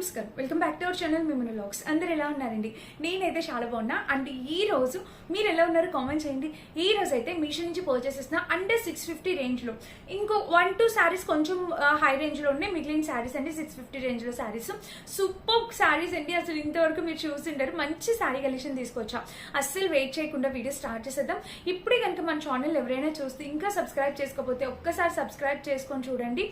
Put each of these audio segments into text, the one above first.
నమస్కారం. Welcome back to our channel మిమ్మల్ని లాగ్స్ అందరు ఎలా ఉన్నారండి? నేనైతే చాలా బాగున్నా. అండ్ ఈ రోజు మీరు ఎలా ఉన్నారు కామెంట్ చేయండి. ఈ రోజు అయితే మీషో నుంచి పర్చేస్ చేసిన అండర్ సిక్స్ ఫిఫ్టీ రేంజ్లో ఇంకో వన్ టూ శారీస్ కొంచెం హై రేంజ్లో ఉన్నాయి. మిగిలిన శారీస్ అండి సిక్స్ ఫిఫ్టీ రేంజ్లో శారీస్ సూపర్ శారీస్ అండి. అసలు ఇంతవరకు మీరు చూసింటారు మంచి శారీ కలెక్షన్ తీసుకొచ్చా. అస్సలు వెయిట్ చేయకుండా వీడియో స్టార్ట్ చేసేద్దాం. ఇప్పుడే కనుక మన ఛానల్ ఎవరైనా చూస్తే ఇంకా సబ్స్క్రైబ్ చేసుకోకపోతే ఒక్కసారి సబ్స్క్రైబ్ చేసుకొని చూడండి.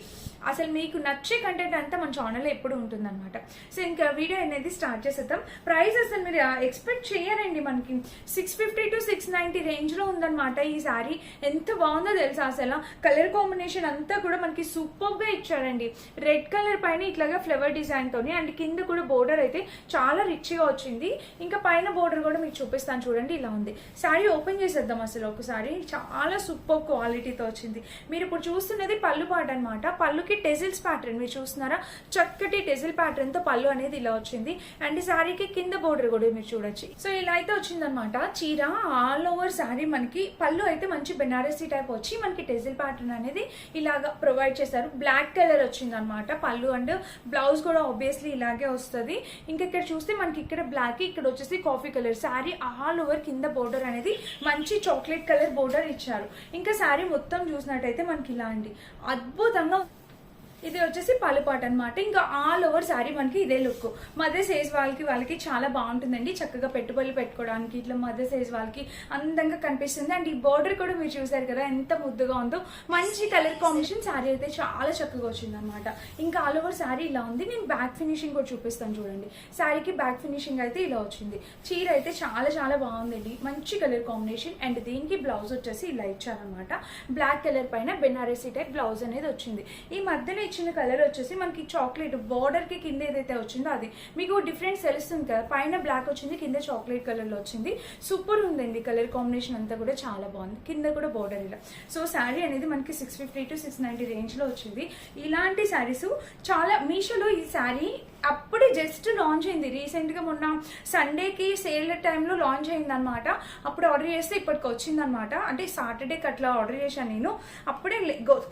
అసలు మీకు నచ్చే కంటెంట్ అంతా మన ఛానల్లో ఎప్పుడు ఉంటుందన్నమాట. సో ఇంకా వీడియో అనేది స్టార్ట్ చేసేద్దాం. ప్రైస్ అసలు మీరు ఎక్స్పెక్ట్ చేయరండి మనకి. Six fifty to six ninety రేంజ్లో ఉందన్నమాట ఈ సారీ ఎంత బాగుందో తెలుసా అసలు? కలర్ కాంబినేషన్ అంతా కూడా మనకి సూపర్గా ఇచ్చారండి. రెడ్ కలర్ పైన ఇట్లాగా ఫ్లవర్ డిజైన్ తోని అండ్ కింద కూడా బోర్డర్ అయితే చాలా రిచ్గా వచ్చింది. ఇంకా పైన బోర్డర్ కూడా మీకు చూపిస్తాను చూడండి ఇలా ఉంది. సారీ ఓపెన్ చేసేద్దాం అసలు ఒకసారి చాలా సూపర్ క్వాలిటీతో వచ్చింది. మీరు ఇప్పుడు చూస్తున్నది పళ్ళు పాట అనమాట పళ్ళుకి టెజిల్స్ ప్యాటర్న్ మీరు చూస్తున్నారా? చక్కటి టెజిల్ ప్యాటర్న్ తో పళ్ళు అనేది ఇలా వచ్చింది. అండ్ శారీకి కింద బోర్డర్ కూడా మీరు చూడొచ్చు. సో ఇలా అయితే వచ్చిందనమాట చీర ఆల్ ఓవర్ శారీ మనకి పళ్ళు అయితే మంచి బెనారసీ టైప్ వచ్చి మనకి టెజిల్ ప్యాటర్న్ అనేది ఇలాగా ప్రొవైడ్ చేశారు. బ్లాక్ కలర్ వచ్చిందనమాట పళ్ళు అండ్ బ్లౌజ్ కూడా ఆబ్వియస్లీ ఇలాగే వస్తుంది. ఇంకా ఇక్కడ చూస్తే మనకి ఇక్కడ బ్లాక్ ఇక్కడ వచ్చేసి coffee colour sari all over కింద బోర్డర్ అనేది మంచి చాక్లెట్ కలర్ బోర్డర్ ఇచ్చారు. ఇంకా శారీ మొత్తం చూసినట్టయితే మనకి ఇలా అండి. అద్భుతంగా ఇది వచ్చేసి పలుపాట అనమాట ఇంకా ఆల్ ఓవర్ శారీ మనకి ఇదే లుక్ మదర్ సైజ్ వాళ్ళకి వాళ్ళకి చాలా బాగుంటుందండి. చక్కగా పెట్టుబడులు పెట్టుకోవడానికి ఇట్లా మదర్ సైజ్ వాళ్ళకి అందంగా కనిపిస్తుంది. అండ్ ఈ బార్డర్ కూడా మీరు చూసారు కదా ఎంత ముద్దుగా ఉందో. మంచి కలర్ కాంబినేషన్ శారీ అయితే చాలా చక్కగా వచ్చిందనమాట ఇంకా ఆల్ ఓవర్ శారీ ఇలా ఉంది. నేను బ్యాక్ ఫినిషింగ్ కూడా చూపిస్తాను చూడండి. శారీకి బ్యాక్ ఫినిషింగ్ అయితే ఇలా వచ్చింది. చీర అయితే చాలా చాలా బాగుందండి. మంచి కలర్ కాంబినేషన్ అండ్ దీనికి బ్లౌజ్ వచ్చేసి ఇలా ఇచ్చారనమాట బ్లాక్ కలర్ పైన బెనారసీ టైప్ బ్లౌజ్ అనేది వచ్చింది. ఈ మధ్యలో ఇచ్చిన కలర్ వచ్చేసి మనకి చాక్లెట్ బార్డర్కి కింద ఏదైతే వచ్చిందో అది. మీకు డిఫరెన్స్ తెలుస్తుంది కదా పైన బ్లాక్ వచ్చింది కింద చాక్లెట్ కలర్లో వచ్చింది. సూపర్ ఉందండి కలర్ కాంబినేషన్ అంతా కూడా చాలా బాగుంది. కింద కూడా బార్డర్ ఇలా. సో శారీ అనేది మనకి six fifty to six ninety రేంజ్లో వచ్చింది. ఇలాంటి శారీస్ చాలా మీషోలో ఈ శారీ అప్పుడే జస్ట్ లాంచ్ అయింది. రీసెంట్గా మొన్న సండేకి సేల్ టైంలో లాంచ్ అయింది అనమాట అప్పుడు ఆర్డర్ చేస్తే ఇప్పటికి వచ్చింది అనమాట అంటే సాటర్డేకి అట్లా ఆర్డర్ చేశాను నేను. అప్పుడే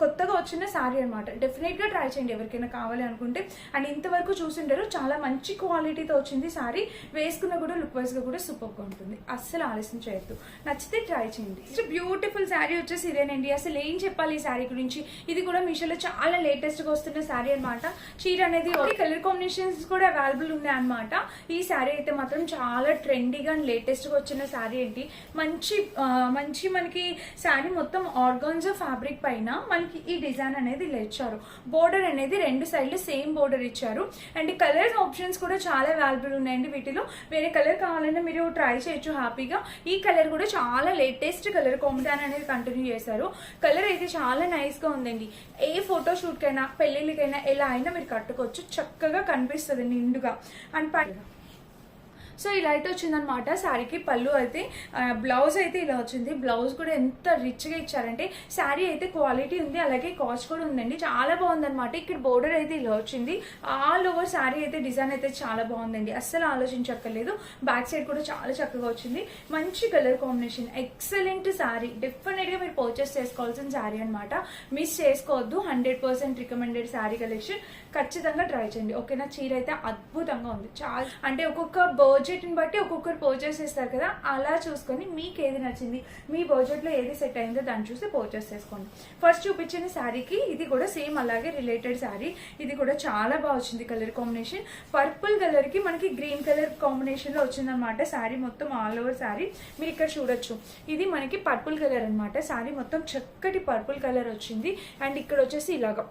కొత్తగా వచ్చిన శారీ అనమాట డెఫినెట్ గా ట్రై చేయండి. ఎవరికైనా కావాలి అనుకుంటే. అండ్ ఇంతవరకు చూసింటారు చాలా మంచి క్వాలిటీతో వచ్చింది సారీ వేసుకున్న కూడా లుక్ వైజ్గా కూడా సూపర్గా ఉంటుంది. అస్సలు ఆలస్యం చేయొద్దు. నచ్చితే ట్రై చేయండి. బ్యూటిఫుల్ శారీ వచ్చేసి ఇదేనండి. అసలు ఏం చెప్పాలి ఈ శారీ గురించి? ఇది కూడా మీషోలో చాలా లేటెస్ట్గా వస్తున్న శారీ అనమాట చీర అనేది కలర్ కాంబినేషన్స్ కూడా అవైలబుల్ ఉన్నాయి అనమాట ఈ శారీ అయితే మాత్రం చాలా ట్రెండీగా అండ్ లేటెస్ట్గా వచ్చిన శారీ ఏంటి? మంచి మంచి మనకి శారీ మొత్తం ఆర్గాన్జా ఫ్యాబ్రిక్ పైన మనకి ఈ డిజైన్ అనేది ఇలా ఇచ్చారు బోర్డర్ అనేది రెండు సైడ్లు సేమ్ బోర్డర్ ఇచ్చారు. అండ్ కలర్ ఆప్షన్స్ కూడా చాలా అవైలబుల్ ఉన్నాయండి వీటిలో. వేరే కలర్ కావాలన్నా మీరు ట్రై చేయొచ్చు హ్యాపీగా ఈ కలర్ కూడా చాలా లేటెస్ట్ కలర్ కాంబినేషన్ అనేది కంటిన్యూ చేశారు. కలర్ అయితే చాలా నైస్గా ఉందండి. ఏ ఫోటో షూట్ కైనా పెళ్ళిళ్ళకైనా ఎలా అయినా మీరు కట్టుకోవచ్చు. చక్కగా కనిపిస్తుంది నిండుగా. అండ్ పైగా సో ఇలా అయితే వచ్చిందనమాట శారీకి పళ్ళు అయితే బ్లౌజ్ అయితే ఇలా వచ్చింది. బ్లౌజ్ కూడా ఎంత రిచ్గా ఇచ్చారంటే శారీ అయితే క్వాలిటీ ఉంది అలాగే కాస్ట్ కూడా ఉందండి. చాలా బాగుందన్నమాట. ఇక్కడ బోర్డర్ అయితే ఇలా వచ్చింది. ఆల్ ఓవర్ శారీ అయితే డిజైన్ అయితే చాలా బాగుందండి. అస్సలు ఆలోచించక్కర్లేదు. బ్యాక్ సైడ్ కూడా చాలా చక్కగా వచ్చింది. మంచి కలర్ కాంబినేషన్. ఎక్సలెంట్ శారీ. డెఫినెట్గా మీరు పర్చేస్ చేసుకోవాల్సిన శారీ అనమాట మిస్ చేసుకోవద్దు. Hundred percent recommended sari collection ఖచ్చితంగా ట్రై చేయండి. ఓకేనా? చీర అయితే అద్భుతంగా ఉంది. చాలా అంటే ఒక్కొక్క బర్జ్ ని బట్టి ఒక్కొక్కరు పర్చేస్ చేస్తారు కదా అలా చూసుకొని మీకు ఏది నచ్చింది మీ బడ్జెట్లో ఏది సెట్ అయిందో దాన్ని చూసి పర్చేస్ చేసుకోండి ఫస్ట్ చూపించిన శారీకి ఇది కూడా సేమ్ అలాగే రిలేటెడ్ శారీ. ఇది కూడా చాలా బాగా వచ్చింది కలర్ కాంబినేషన్ పర్పుల్ కలర్కి మనకి గ్రీన్ కలర్ కాంబినేషన్లో వచ్చిందనమాట శారీ మొత్తం ఆల్ ఓవర్ శారీ. మీరు ఇక్కడ చూడొచ్చు. ఇది మనకి పర్పుల్ కలర్ అన్నమాట. శారీ మొత్తం చక్కటి పర్పుల్ కలర్ వచ్చింది. అండ్ ఇక్కడ వచ్చేసి ఇలాగా.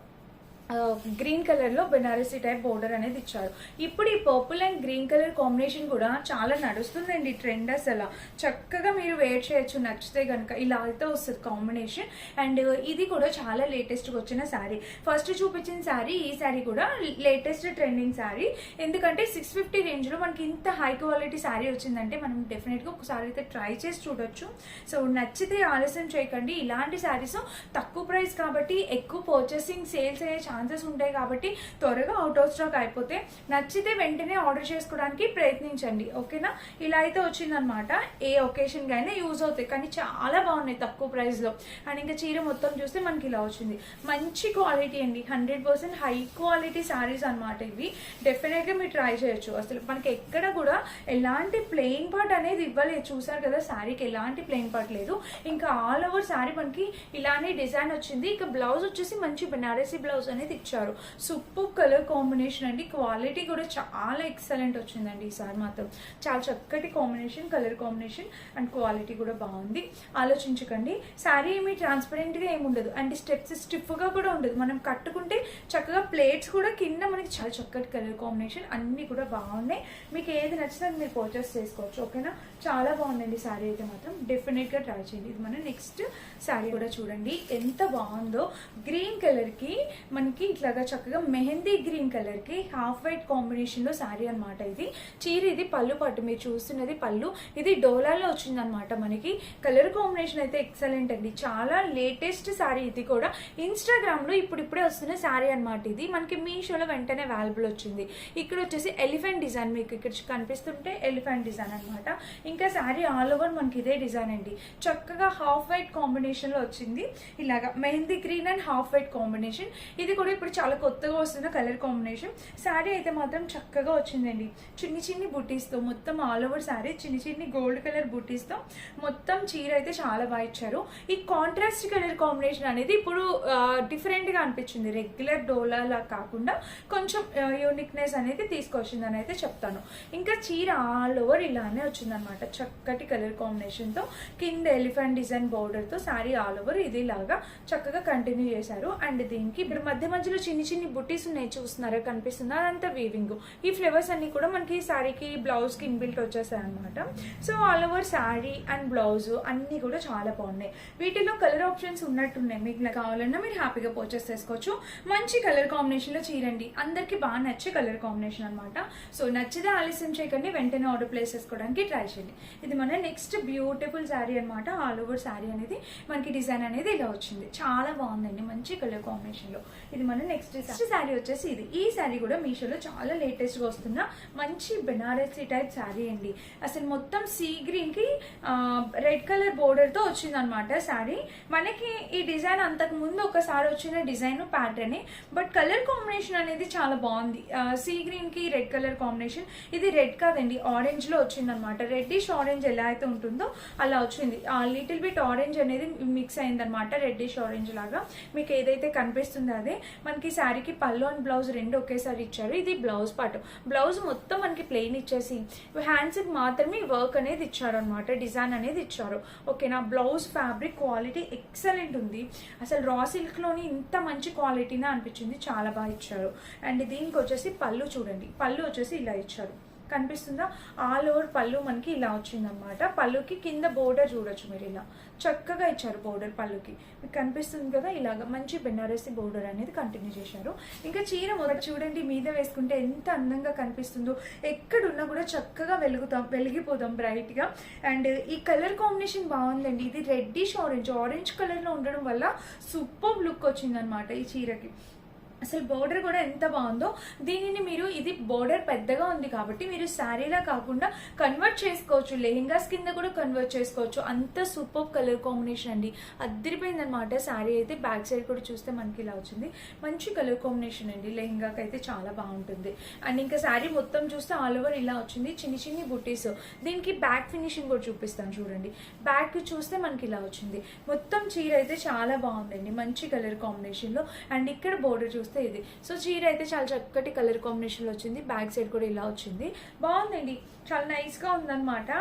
గ్రీన్ కలర్లో బెనారసీ టైప్ బోర్డర్ అనేది ఇచ్చారు. ఇప్పుడు ఈ purple and green colour combination కూడా చాలా నడుస్తుందండి ట్రెండ్ అసలు. చక్కగా మీరు వేర్ చేయొచ్చు నచ్చితే కనుక ఇలా అయితే వస్తుంది కాంబినేషన్ అండ్ ఇది కూడా చాలా లేటెస్ట్గా వచ్చిన శారీ ఫస్ట్ చూపించిన శారీ ఈ శారీ కూడా లేటెస్ట్ ట్రెండింగ్ శారీ ఎందుకంటే సిక్స్ ఫిఫ్టీ రేంజ్లో మనకి ఇంత హై క్వాలిటీ శారీ వచ్చిందంటే మనం డెఫినెట్గా ఒకసారి అయితే ట్రై చేసి చూడొచ్చు. సో నచ్చితే ఆలస్యం చేయకండి. ఇలాంటి శారీస్ తక్కువ ప్రైస్ కాబట్టి ఎక్కువ పర్చేసింగ్ సేల్స్ అయ్యే ఛాన్సెస్ ఉంటాయి కాబట్టి త్వరగా అవుట్ ఆఫ్ స్టాక్ అయిపోతే నచ్చితే వెంటనే ఆర్డర్ చేసుకోవడానికి ప్రయత్నించండి. ఓకేనా ఇలా అయితే వచ్చిందనమాట ఏ ఒకేషన్కి అయినా యూజ్ అవుతాయి. కానీ చాలా బాగున్నాయి తక్కువ ప్రైస్లో అండ్ ఇంకా చీర మొత్తం చూస్తే మనకి ఇలా వచ్చింది. మంచి క్వాలిటీ అండి. Hundred percent high quality saris అనమాట ఇవి. డెఫినెట్గా మీరు ట్రై చేయొచ్చు. అసలు మనకి ఎక్కడ కూడా ఎలాంటి ప్లెయిన్ పార్ట్ అనేది ఇవ్వలేదు. చూసారు కదా శారీకి ఎలాంటి ప్లెయిన్ పార్ట్ లేదు. ఇంకా ఆల్ ఓవర్ శారీ మనకి ఇలానే డిజైన్ వచ్చింది. ఇక బ్లౌజ్ వచ్చేసి మంచి బెనారసీ బ్లౌజ్ అనేది ఇచ్చారు సూపర్ కలర్ కాంబినేషన్ అండి. క్వాలిటీ కూడా చాలా ఎక్సలెంట్ వచ్చిందండి ఈసారి మాత్రం. చాలా చక్కటి combination colour combination and quality కూడా బాగుంది. ఆలోచించకండి. శారీ ఏమి ట్రాన్స్పరెంట్గా ఏమి ఉండదు. అండ్ స్టెప్స్ స్టిఫ్గా కూడా ఉండదు. మనం కట్టుకుంటే చక్కగా ప్లేట్స్ కూడా కింద మనకి చాలా చక్కటి కలర్ కాంబినేషన్ అన్నీ కూడా బాగున్నాయి. మీకు ఏది నచ్చితే మీరు పర్చేస్ చేసుకోవచ్చు. ఓకేనా చాలా బాగుందండి శారీ అయితే మాత్రం. డెఫినెట్గా ట్రై చేయండి. ఇది మన నెక్స్ట్ శారీ కూడా చూడండి. ఎంత బాగుందో. గ్రీన్ కలర్కి మనకి ఇట్లాగా చక్కగా మెహందీ గ్రీన్ కలర్కి హాఫ్ వైట్ కాంబినేషన్లో శారీ అన్నమాట ఇది. చీర ఇది పళ్ళు పట్టు మీరు చూస్తున్నది పళ్ళు. ఇది డోలాలో వచ్చిందనమాట మనకి. కలర్ కాంబినేషన్ అయితే ఎక్సలెంట్ అండి. చాలా లేటెస్ట్ శారీ ఇది కూడా. ఇన్స్టాగ్రామ్లో ఇప్పుడిప్పుడే వస్తున్న శారీ అన్నమాట ఇది. మనకి మీషోలో వెంటనే అవైలబుల్ వచ్చింది. ఇక్కడ వచ్చేసి ఎలిఫెంట్ డిజైన్ మీకు ఇక్కడ కనిపిస్తుంటే ఎలిఫెంట్ డిజైన్ అన్నమాట. ఇంకా శారీ ఆల్ ఓవర్ మనకి ఇదే డిజైన్ అండి. చక్కగా హాఫ్ వైట్ కాంబినేషన్లో వచ్చింది. ఇలాగా mehndi green and half white combination. ఇది కూడా ఇప్పుడు చాలా కొత్తగా వస్తున్న కలర్ కాంబినేషన్. శారీ అయితే మాత్రం చక్కగా వచ్చిందండి. చిన్ని చిన్ని బుటీస్తో మొత్తం ఆల్ ఓవర్ శారీ చిన్ని చిన్ని గోల్డ్ కలర్ బుటీస్తో మొత్తం చీర అయితే చాలా బాగా ఇచ్చారు. ఈ కాంట్రాస్ట్ కలర్ కాంబినేషన్ అనేది ఇప్పుడు డిఫరెంట్గా అనిపించింది. రెగ్యులర్ డోలా లా కాకుండా కొంచెం యూనిక్నెస్ అనేది తీసుకొచ్చిందని అయితే చెప్తాను. ఇంకా చీర ఆల్ ఓవర్ ఇలానే వచ్చిందనమాట చక్కటి కలర్ కాంబినేషన్తో కింద ఎలిఫెంట్ డిజైన్ బోర్డర్తో శారీ ఆల్ ఓవర్ ఇదిలాగా చక్కగా కంటిన్యూ చేశారు. అండ్ దీనికి ఇప్పుడు మధ్య మధ్యలో చిన్ని చిన్ని బుట్టీస్ ఉన్నాయి చూస్తున్నారా? కనిపిస్తుందా. అదంతా వీవింగ్ ఈ ఫ్లేవర్స్ అన్ని కూడా మనకి శారీకి బ్లౌజ్కి ఇన్బిల్ట్ వచ్చేసాయి అనమాట so all over sari and blouse అన్నీ కూడా చాలా బాగున్నాయి. వీటిలో కలర్ ఆప్షన్స్ ఉన్నట్టున్నాయి. మీకు కావాలన్నా మీరు హ్యాపీగా పర్చేస్ చేసుకోవచ్చు. మంచి కలర్ కాంబినేషన్లో చీరండి. అందరికీ బాగా నచ్చే కలర్ కాంబినేషన్ అనమాట సో నచ్చితే ఆలస్యం చేయకండి. వెంటనే ఆర్డర్ ప్లేస్ చేసుకోవడానికి ట్రై చేయండి. ఇది మన నెక్స్ట్ బ్యూటిఫుల్ శారీ అనమాట ఆల్ ఓవర్ శారీ అనేది మనకి డిజైన్ అనేది ఇలా వచ్చింది. చాలా బాగుందండి. మంచి కలర్ కాంబినేషన్లో ఇది మన నెక్స్ట్ నెక్స్ట్ శారీ వచ్చేసి ఇది. ఈ శారీ కూడా మీషోలో చాలా లేటెస్ట్గా వస్తున్న మంచి బెనారసీ టైప్ శారీ అండి. అసలు మొత్తం సీ గ్రీన్కి రెడ్ కలర్ బోర్డర్తో వచ్చింది అనమాట శారీ మనకి ఈ డిజైన్ అంతకు ముందు ఒకసారి వచ్చిన design pattern but colour combination అనేది చాలా బాగుంది. సీ గ్రీన్కి రెడ్ కలర్ కాంబినేషన్ ఇది రెడ్ కాదండి ఆరెంజ్లో వచ్చింది అనమాట రెడ్డిష్ ఆరెంజ్ ఎలా అయితే ఉంటుందో అలా వచ్చింది. లిటిల్ బిట్ ఆరెంజ్ అనేది మిక్స్ అయిందనమాట రెడ్డిష్ ఆరెంజ్ లాగా. మీకు ఏదైతే కనిపిస్తుందో అదే. మనకి శారీకి పళ్ళు అండ్ బ్లౌజ్ రెండు ఒకేసారి ఇచ్చారు. ఇది బ్లౌజ్ పార్ట్ బ్లౌజ్ మొత్తం మనకి ప్లెయిన్ ఇచ్చేసి హ్యాండ్స్కి మాత్రమే వర్క్ అనేది ఇచ్చారు అనమాట డిజైన్ అనేది ఇచ్చారు. ఓకేనా? బ్లౌజ్ ఫ్యాబ్రిక్ క్వాలిటీ ఎక్సలెంట్ ఉంది. అసలు రా సిల్క్లోని ఇంత మంచి క్వాలిటీనా అనిపించింది. చాలా బాగా ఇచ్చారు. అండ్ దీనికి వచ్చేసి పళ్ళు చూడండి. పళ్ళు వచ్చేసి ఇలా ఇచ్చారు. కనిపిస్తుందా? ఆల్ ఓవర్ పళ్ళు మనకి ఇలా వచ్చిందనమాట పళ్ళుకి కింద బోర్డర్ చూడొచ్చు మీరు ఇలా. చక్కగా ఇచ్చారు బోర్డర్ పళ్ళుకి. మీకు కనిపిస్తుంది కదా ఇలాగ మంచి బెనారసి బోర్డర్ అనేది కంటిన్యూ చేశారు. ఇంకా చీర మొదట చూడండి మీద వేసుకుంటే ఎంత అందంగా కనిపిస్తుందో. ఎక్కడున్నా కూడా చక్కగా వెలుగుతాం వెలిగిపోతాం బ్రైట్గా అండ్ ఈ కలర్ కాంబినేషన్ బాగుందండి. ఇది రెడ్డిష్ ఆరెంజ్ ఆరెంజ్ కలర్లో ఉండడం వల్ల సూపర్ లుక్ వచ్చిందనమాట ఈ చీరకి. అసలు బోర్డర్ కూడా ఎంత బాగుందో దీనిని మీరు ఇది బోర్డర్ పెద్దగా ఉంది కాబట్టి మీరు శారీలా కాకుండా కన్వర్ట్ చేసుకోవచ్చు. లెహెంగాస్ కింద కూడా కన్వర్ట్ చేసుకోవచ్చు. అంత సూపర్ కలర్ కాంబినేషన్ అండి. అద్దరిపోయింది అనమాట శారీ అయితే బ్యాక్ సైడ్ కూడా చూస్తే మనకి ఇలా వచ్చింది. మంచి కలర్ కాంబినేషన్ అండి. లెహింగాకి అయితే చాలా బాగుంటుంది. అండ్ ఇంకా శారీ మొత్తం చూస్తే ఆల్ ఓవర్ ఇలా వచ్చింది. చిన్ని చిన్ని బుట్టీస్ దీనికి బ్యాక్ ఫినిషింగ్ కూడా చూపిస్తాను చూడండి. బ్యాక్ చూస్తే మనకి ఇలా వచ్చింది. మొత్తం చీర అయితే చాలా బాగుందండి. మంచి కలర్ కాంబినేషన్లో అండ్ ఇక్కడ బోర్డర్ చూస్తే ఇది. సో చీర అయితే చాలా చక్కటి కలర్ కాంబినేషన్లో వచ్చింది. బ్యాక్ సైడ్ కూడా ఇలా వచ్చింది. బాగుందండి. చాలా నైస్గా ఉందన్నమాట.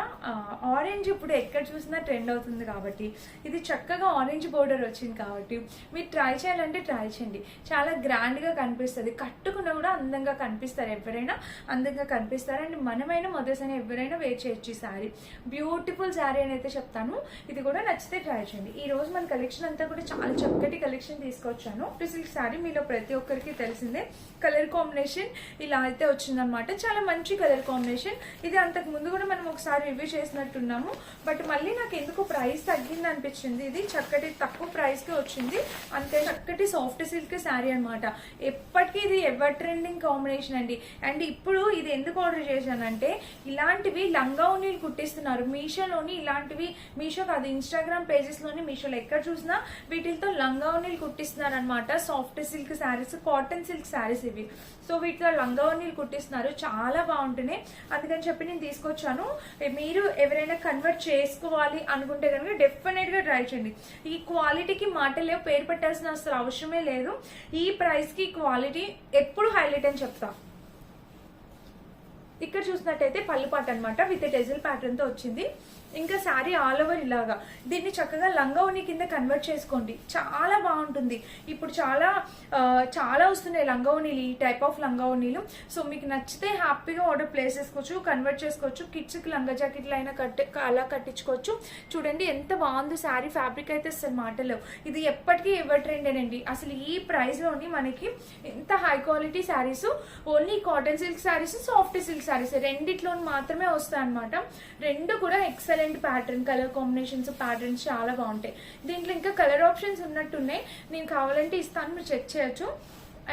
ఆరెంజ్ ఇప్పుడు ఎక్కడ చూసినా ట్రెండ్ అవుతుంది కాబట్టి. ఇది చక్కగా ఆరెంజ్ బోర్డర్ వచ్చింది కాబట్టి. మీరు ట్రై చేయాలంటే ట్రై చేయండి. చాలా గ్రాండ్గా కనిపిస్తుంది. కట్టుకున్న కూడా అందంగా కనిపిస్తారు ఎవరైనా. అందంగా కనిపిస్తారు. అండ్ మనమైనా మొదటిసారి ఎవరైనా వేర్ చేయొచ్చు ఈ శారీ బ్యూటిఫుల్ శారీ అని అయితే చెప్తాను. ఇది కూడా నచ్చితే ట్రై చేయండి. ఈ రోజు మన కలెక్షన్ అంతా కూడా చాలా చక్కటి కలెక్షన్ తీసుకొచ్చాను. సిల్క్ శారీ మీలో ప్రతి ఒక్కరికి తెలిసిందే. కలర్ కాంబినేషన్ ఇలా అయితే వచ్చిందనమాట చాలా మంచి కలర్ కాంబినేషన్ ఇది ఇది అంతకు ముందు కూడా మనం ఒకసారి రివ్యూ చేసినట్టున్నాము. బట్ మళ్ళీ నాకు ఎందుకు ప్రైస్ తగ్గింది అనిపించింది. ఇది చక్కటి తక్కువ ప్రైస్కి వచ్చింది. అంతే చక్కటి సాఫ్ట్ సిల్క్ శారీ అన్నమాట. ఎప్పటికీ ఇది ఎవర్ ట్రెండింగ్ కాంబినేషన్ అండి. అండ్ ఇప్పుడు ఇది ఎందుకు ఆర్డర్ చేశానంటే ఇలాంటివి లంగా ఉన్నీలు కుట్టిస్తున్నారు. మీషోలోని ఇలాంటివి మీషో కాదు ఇన్స్టాగ్రామ్ పేజెస్లోని మీషోలో ఎక్కడ చూసినా వీటితో లంగా ఉన్నీలు కుట్టిస్తున్నారు అనమాట soft silk saris cotton silk saris ఇవి. సో వీటితో లంగా ఉన్నీలు కుట్టిస్తున్నారు. చాలా బాగుంటున్నాయి. అందుకని చెప్పి నేను తీసుకొచ్చాను. మీరు ఎవరైనా కన్వర్ట్ చేసుకోవాలి అనుకుంటే కనుక డెఫినెట్గా ట్రై చేయండి. ఈ క్వాలిటీకి మాటలే పేరు పెట్టాల్సిన అసలు అవసరమే లేదు. ఈ ప్రైస్కి క్వాలిటీ ఎప్పుడు హైలైట్ అని చెప్తా. ఇక్కడ చూసినట్టయితే పల్లిపాట అనమాట విత్ టెజిల్ ప్యాటర్న్తో వచ్చింది. ఇంకా శారీ ఆల్ ఓవర్ ఇలాగా. దీన్ని చక్కగా లంగా ఉని కింద కన్వర్ట్ చేసుకోండి. చాలా బాగుంటుంది. ఇప్పుడు చాలా చాలా వస్తున్నాయి లంగా ఈ టైప్ ఆఫ్ లంగా సో మీకు నచ్చితే హ్యాపీగా ఆర్డర్ ప్లేస్ చేసుకోవచ్చు కన్వర్ట్ చేసుకోవచ్చు కిడ్స్కి లంగా జాకెట్లు అయినా కట్టి అలా కట్టించుకోవచ్చు. చూడండి ఎంత బాగుంది శారీ ఫ్యాబ్రిక్ అయితే అసలు మాటలు. ఇది ఎప్పటికీ ఎవర్ ట్రెండేనండి అసలు ఈ ప్రైస్లోని మనకి ఎంత high quality saris only cotton silk saris soft silk saris రెండిట్లో మాత్రమే వస్తాయి అనమాట రెండు కూడా excellent pattern colour combinations patterns చాలా బాగుంటాయి. దీంట్లో ఇంకా కలర్ ఆప్షన్స్ ఉన్నట్టున్నాయి. నేను కావాలంటే ఇస్తాను మీరు చెక్ చేయొచ్చు.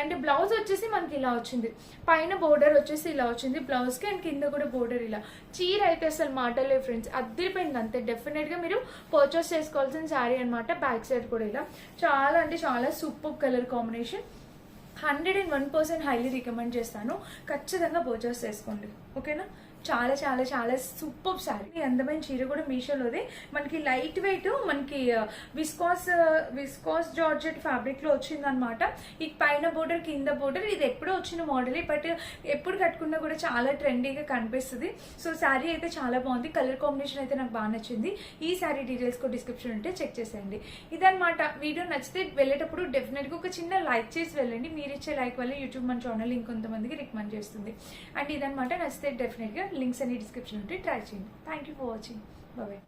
అండ్ బ్లౌజ్ వచ్చేసి మనకి ఇలా వచ్చింది. పైన బోర్డర్ వచ్చేసి ఇలా వచ్చింది. బ్లౌజ్కి అండ్ కింద కూడా బోర్డర్ ఇలా. చీర అయితే అసలు మాటలే ఫ్రెండ్స్ అద్దరిపోయింది అంతే. డెఫినెట్గా మీరు పర్చేస్ చేసుకోవాల్సిన శారీ అన్నమాట. బ్యాక్ సైడ్ కూడా ఇలా. చాలా అంటే చాలా super colour combination hundred and one percent highly recommend చేస్తాను. ఖచ్చితంగా పర్చేస్ చేసుకోండి. ఓకేనా చాలా చాలా చాలా సూపర్ శారీ ఈ అందమైన చీర కూడా మీషోలోది. మనకి లైట్ వెయిట్ మనకి విస్కాస్ విస్కాస్ జార్జెట్ ఫ్యాబ్రిక్లో వచ్చింది అనమాట ఈ పైన బోర్డర్ కింద బోర్డర్ ఇది ఎప్పుడో వచ్చిన మోడలే బట్ ఎప్పుడు కట్టుకున్నా కూడా చాలా ట్రెండీగా కనిపిస్తుంది. సో శారీ అయితే చాలా బాగుంది. కలర్ కాంబినేషన్ అయితే నాకు బాగా నచ్చింది. ఈ శారీ డీటెయిల్స్ కూడా డిస్క్రిప్షన్ ఉంటే చెక్ చేసేయండి. ఇదనమాట వీడియో నచ్చితే వెళ్ళేటప్పుడు డెఫినెట్గా ఒక చిన్న లైక్ చేసి వెళ్ళండి. మీరు ఇచ్చే లైక్ వల్ల యూట్యూబ్ మన ఛానల్ ఇంకొంతమందికి రికమెండ్ చేస్తుంది. అండ్ ఇదన్నమాట నచ్చితే డెఫినెట్గా లింక్స్ అన్ని డిస్క్రిప్షన్ ఉంటే ట్రై చేయండి. Thank you for watching bye